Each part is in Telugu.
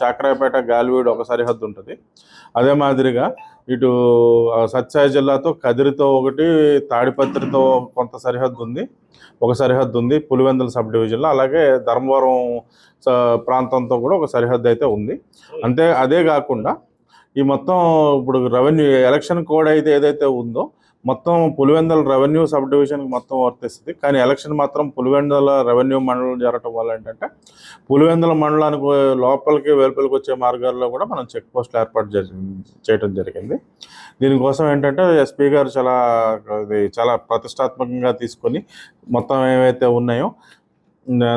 చాకరాయపేట గాలివీడు ఒక సరిహద్దు ఉంటుంది. అదే మాదిరిగా ఇటు సత్యాయ జిల్లాతో కదిరితో ఒకటి తాడిపత్రితో కొంత సరిహద్దు ఉంది. ఒక సరిహద్దు ఉంది. పులివెందుల సబ్ డివిజన్లో. అలాగే ధర్మవరం ప్రాంతంతో కూడా ఒక సరిహద్దు అయితే ఉంది. అంతే అదే కాకుండా ఈ మొత్తం ఇప్పుడు రెవెన్యూ ఎలక్షన్ కోడ్ అయితే ఏదైతే ఉందో మొత్తం పులివెందల రెవెన్యూ సబ్ డివిజన్కి మొత్తం వర్తిస్తుంది. కానీ ఎలక్షన్ మాత్రం పులివెందల రెవెన్యూ మండలం జరగటం వల్ల ఏంటంటే పులివెందల మండలానికి లోపలికి వెలుపలికి వచ్చే మార్గాల్లో కూడా మనం చెక్ పోస్టులు ఏర్పాటు చేయడం జరిగింది. దీనికోసం ఏంటంటే ఎస్పీ గారు చాలా ఇది చాలా ప్రతిష్టాత్మకంగా తీసుకొని మొత్తం ఏవైతే ఉన్నాయో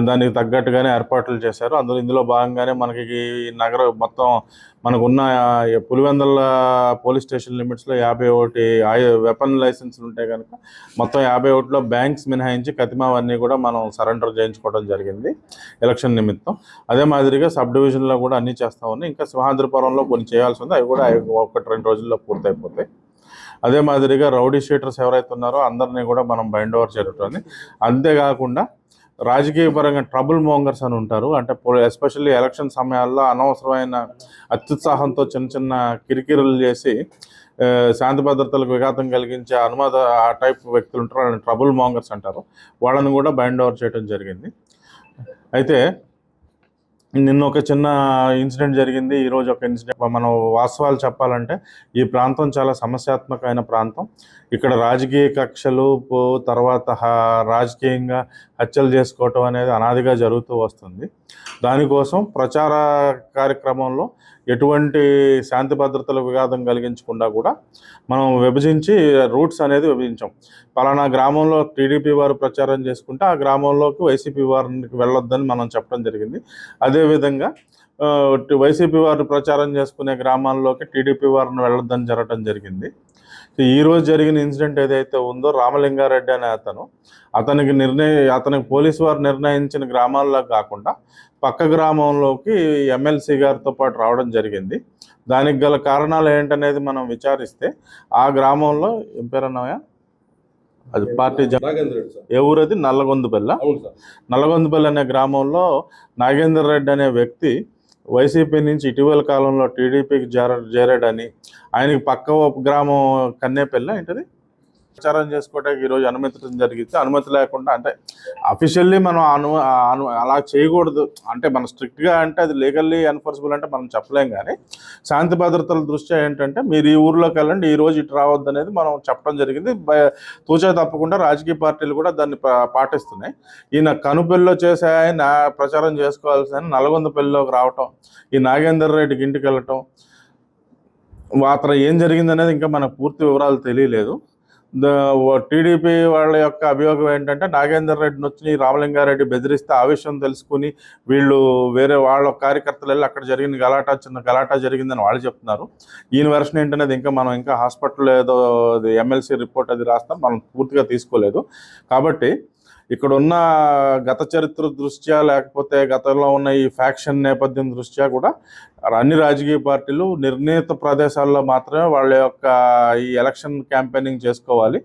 దానికి తగ్గట్టుగానే ఏర్పాట్లు చేశారు. అందులో ఇందులో భాగంగానే మనకి ఈ నగర మొత్తం మనకున్న పులివెందల పోలీస్ స్టేషన్ లిమిట్స్లో యాభై ఒకటి వెపన్ లైసెన్స్లు ఉంటాయి కనుక మొత్తం యాభై ఒకటిలో బ్యాంక్స్ మినహాయించి కతిమావన్నీ కూడా మనం సరెండర్ చేయించుకోవడం జరిగింది ఎలక్షన్ నిమిత్తం. అదే మాదిరిగా సబ్ డివిజన్లో కూడా అన్నీ చేస్తా ఉన్నాయి ఇంకా సింహాద్రిపురంలో కొన్ని చేయాల్సి ఉంది. అవి కూడా ఒకటి రెండు రోజుల్లో పూర్తయిపోతాయి. అదే మాదిరిగా రౌడీ షీటర్స్ ఎవరైతే ఉన్నారో అందరినీ కూడా మనం బైండ్ ఓవర్ జరుగుతుంది అంతేకాకుండా రాజకీయ పరంగా ట్రబుల్ మోంగర్స్ అని ఉంటారు. అంటే ఎస్పెషల్లీ ఎలక్షన్ సమయాల్లో అనవసరమైన అత్యుత్సాహంతో చిన్న చిన్న కిరికిరులు చేసి శాంతి భద్రతలకు విఘాతం కలిగించే అనుమాద ఆ టైప్ వ్యక్తులు ఉంటారు. వాళ్ళని ట్రబుల్ మోంగర్స్ అంటారు. వాళ్ళని కూడా బైండ్ ఓవర్ చేయడం జరిగింది. అయితే నిన్న ఒక చిన్న ఇన్సిడెంట్ జరిగింది. ఈరోజు ఒక ఇన్సిడెంట్. మనం వాస్తవాలు చెప్పాలంటే ఈ ప్రాంతం చాలా సమస్యాత్మకమైన ప్రాంతం. ఇక్కడ రాజకీయ కక్షలు పో- తర్వాత రాజకీయంగా హత్యలు చేసుకోవటం అనేది అనాదిగా జరుగుతూ వస్తుంది. దానికోసం ప్రచార కార్యక్రమంలో ఎటువంటి శాంతి భద్రతల విఘాతం కలిగించకుండా కూడా మనం విభజించి రూట్స్ అనేది విభజించాం. పలానా గ్రామంలో టీడీపీ వారు ప్రచారం చేసుకుంటే ఆ గ్రామంలోకి వైసీపీ వారికి వెళ్ళొద్దని మనం చెప్పడం జరిగింది. అదేవిధంగా వైసీపీ వారు ప్రచారం చేసుకునే గ్రామాల్లోకి టీడీపీ వారిని వెళ్ళొద్దని జరగడం జరిగింది. ఈ రోజు జరిగిన ఇన్సిడెంట్ ఏదైతే ఉందో రామలింగారెడ్డి అనే అతను అతనికి నిర్ణయ అతనికి పోలీసు వారు నిర్ణయించిన గ్రామాల్లో కాకుండా పక్క గ్రామంలోకి ఎమ్మెల్సీ గారితో పాటు రావడం జరిగింది. దానికి గల కారణాలు ఏంటనేది మనం విచారిస్తే ఆ గ్రామంలో ఏం పేరు అన్నాయా అది పార్టీ ఊరది? నల్లగొందుపల్ల నల్లగొందుపల్లి అనే గ్రామంలో నాగేందర్ రెడ్డి అనే వ్యక్తి వైసీపీ నుంచి ఇటీవల కాలంలో టీడీపీకి చేర చేరాడని ఆయనకి పక్క గ్రామం కన్నేపల్లి ఏంటది? ప్రచారం చేసుకోవడానికి ఈరోజు అనుమతించడం జరిగితే అనుమతి లేకుండా అంటే అఫీషియల్లీ మనం అను అను అలా చేయకూడదు. అంటే మనం స్ట్రిక్ట్గా అంటే అది లీగల్లీ ఎన్ఫోర్సబుల్ అంటే మనం చెప్పలేం కానీ శాంతి భద్రతల దృష్ట్యా ఏంటంటే మీరు ఈ ఊర్లోకి వెళ్ళండి ఈ రోజు ఇటు రావద్దు అనేది మనం చెప్పడం జరిగింది. తూచా తప్పకుండా రాజకీయ పార్టీలు కూడా దాన్ని పాటిస్తున్నాయి. ఈయన కనుపెల్లిలో చేసే నా ప్రచారం చేసుకోవాల్సిన నల్గొందపల్లిలోకి రావటం ఈ నాగేందర్ రెడ్డికి ఇంటికి వెళ్ళటం అతను ఏం జరిగిందనేది ఇంకా మనకు పూర్తి వివరాలు తెలియలేదు. టీడీపీ వాళ్ళ యొక్క అభియోగం ఏంటంటే నాగేందర్ రెడ్డిని వచ్చి రామలింగారెడ్డి బెదిరిస్తే ఆ విషయం తెలుసుకుని వీళ్ళు వేరే వాళ్ళ కార్యకర్తలు వెళ్ళి అక్కడ జరిగిన గలాటా చిన్న గలాటా జరిగిందని వాళ్ళు చెప్తున్నారు. ఈయన వెర్షన్ ఏంటనేది ఇంకా మనం ఇంకా హాస్పిటల్ ఏదో ఎమ్మెల్సీ రిపోర్ట్ అది రాస్తాం మనం పూర్తిగా తీసుకోలేదు. కాబట్టి ఇక్కడ ఉన్న గత చరిత్ర దృష్ట్యా లేకపోతే గతంలో ఉన్న ఈ ఫ్యాక్షన్ నేపథ్యం దృష్ట్యా కూడా అన్ని రాజకీయ పార్టీలు నిర్ణీత ప్రదేశాల్లో మాత్రమే వాళ్ళ యొక్క ఈ ఎలక్షన్ క్యాంపెయినింగ్ చేసుకోవాలి.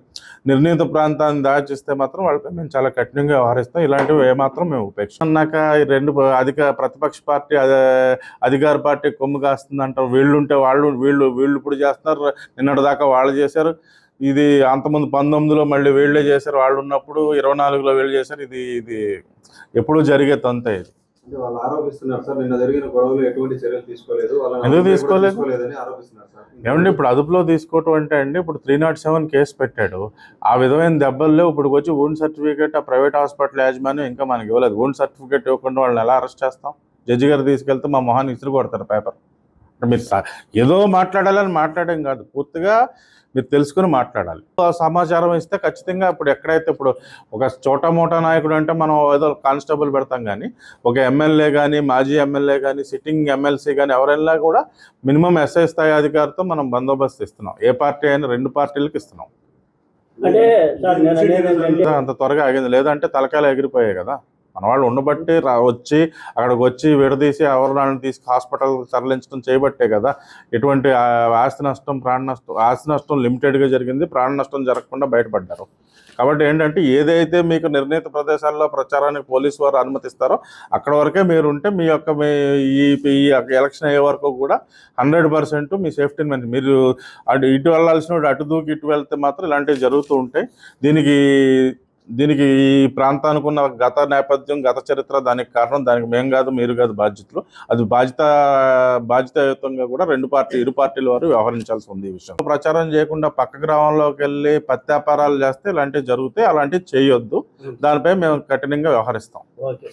నిర్ణీత ప్రాంతాన్ని దాచిస్తే మాత్రం వాళ్ళపై మేము చాలా కఠినంగా వ్యవహరిస్తాం. ఇలాంటివి ఏమాత్రం మేము ఉపేక్ష అన్నాక ఈ రెండు అధిక ప్రతిపక్ష పార్టీ అదే అధికార పార్టీ కొమ్ము కాస్తుందంటారు. వీళ్ళు ఉంటే వాళ్ళు వీళ్ళు వీళ్ళు ఇప్పుడు చేస్తున్నారు. నిన్నటి దాకా వాళ్ళు చేశారు. ఇది అంతకుముందు పంతొమ్మిదిలో మళ్ళీ వీళ్ళే చేశారు వాళ్ళు ఉన్నప్పుడు ఇరవై నాలుగులో వీళ్ళు చేశారు ఇది ఇది ఎప్పుడూ జరిగే తంతే ఇది. ఎందుకు తీసుకోలేదు? ఏమండి ఇప్పుడు అదుపులో తీసుకోవటం అంటే అండి ఇప్పుడు త్రీ నాట్ సెవెన్ కేసు పెట్టాడు. ఆ విధమైన దెబ్బలు లేవు ఇప్పుడు వచ్చి ఓన్ సర్టిఫికేట్ ఆ ప్రైవేట్ హాస్పిటల్ యాజమాన్యం ఇంకా మనకి ఇవ్వలేదు. ఓన్ సర్టిఫికేట్ ఇవ్వకుండా వాళ్ళని ఎలా అరెస్ట్ చేస్తాం? జడ్జి గారు తీసుకెళ్తే మా మొహాన్ని ఇసురు కొడతారు పేపర్. అంటే మీరు ఏదో మాట్లాడాలని మాట్లాడడం కాదు. పూర్తిగా మీరు తెలుసుకుని మాట్లాడాలి. ఆ సమాచారం ఇస్తే ఖచ్చితంగా ఇప్పుడు ఎక్కడైతే ఇప్పుడు ఒక చోటా మోటా నాయకుడు అంటే మనం ఏదో కానిస్టేబుల్ పెడతాం కానీ ఒక ఎమ్మెల్యే కానీ మాజీ ఎమ్మెల్యే కానీ సిట్టింగ్ ఎమ్మెల్సీ కానీ ఎవరైనా కూడా మినిమం ఎస్ఐ స్థాయి అధికారితో మనం బందోబస్తు ఇస్తున్నాం. ఏ పార్టీ అయినా రెండు పార్టీలకు ఇస్తున్నాం. అంత త్వరగా ఆగింది. లేదంటే తలకాయలు ఎగిరిపోయాయి కదా. మన వాళ్ళు ఉండబట్టి రా వచ్చి అక్కడికి వచ్చి విడదీసి ఆవరణాలను తీసుకు హాస్పిటల్ తరలించడం చేయబట్టే కదా. ఎటువంటి ఆస్తి నష్టం ప్రాణ నష్టం ఆస్తి నష్టం లిమిటెడ్గా జరిగింది ప్రాణ నష్టం జరగకుండా బయటపడ్డారు. కాబట్టి ఏంటంటే ఏదైతే మీకు నిర్ణీత ప్రదేశాల్లో ప్రచారానికి పోలీసు వారు అనుమతిస్తారో అక్కడ వరకే మీరు ఉంటే మీ యొక్క మీ ఈ ఈ ఎలక్షన్ అయ్యే వరకు కూడా హండ్రెడ్ పర్సెంట్ మీ సేఫ్టీని మంచి మీరు అటు ఇటు వెళ్ళాల్సిన వాడు అటు దూకి ఇటు వెళ్తే మాత్రం ఇలాంటివి జరుగుతూ ఉంటాయి. దీనికి దీనికి ఈ ప్రాంతానికి ఉన్న గత నేపథ్యం గత చరిత్ర దానికి కారణం దానికి మేం కాదు మీరు కాదు బాధ్యతలు. అది బాధ్యత బాధ్యతాయుతంగా కూడా రెండు పార్టీ ఇరు పార్టీల వారు వ్యవహరించాల్సి ఉంది ఈ విషయం. ప్రచారం చేయకుండా పక్క గ్రామంలోకి వెళ్ళి పత్యాపారాలు చేస్తే ఇలాంటివి జరుగుతాయి అలాంటివి చేయొద్దు. దానిపై మేము కఠినంగా వ్యవహరిస్తాం. ఓకే.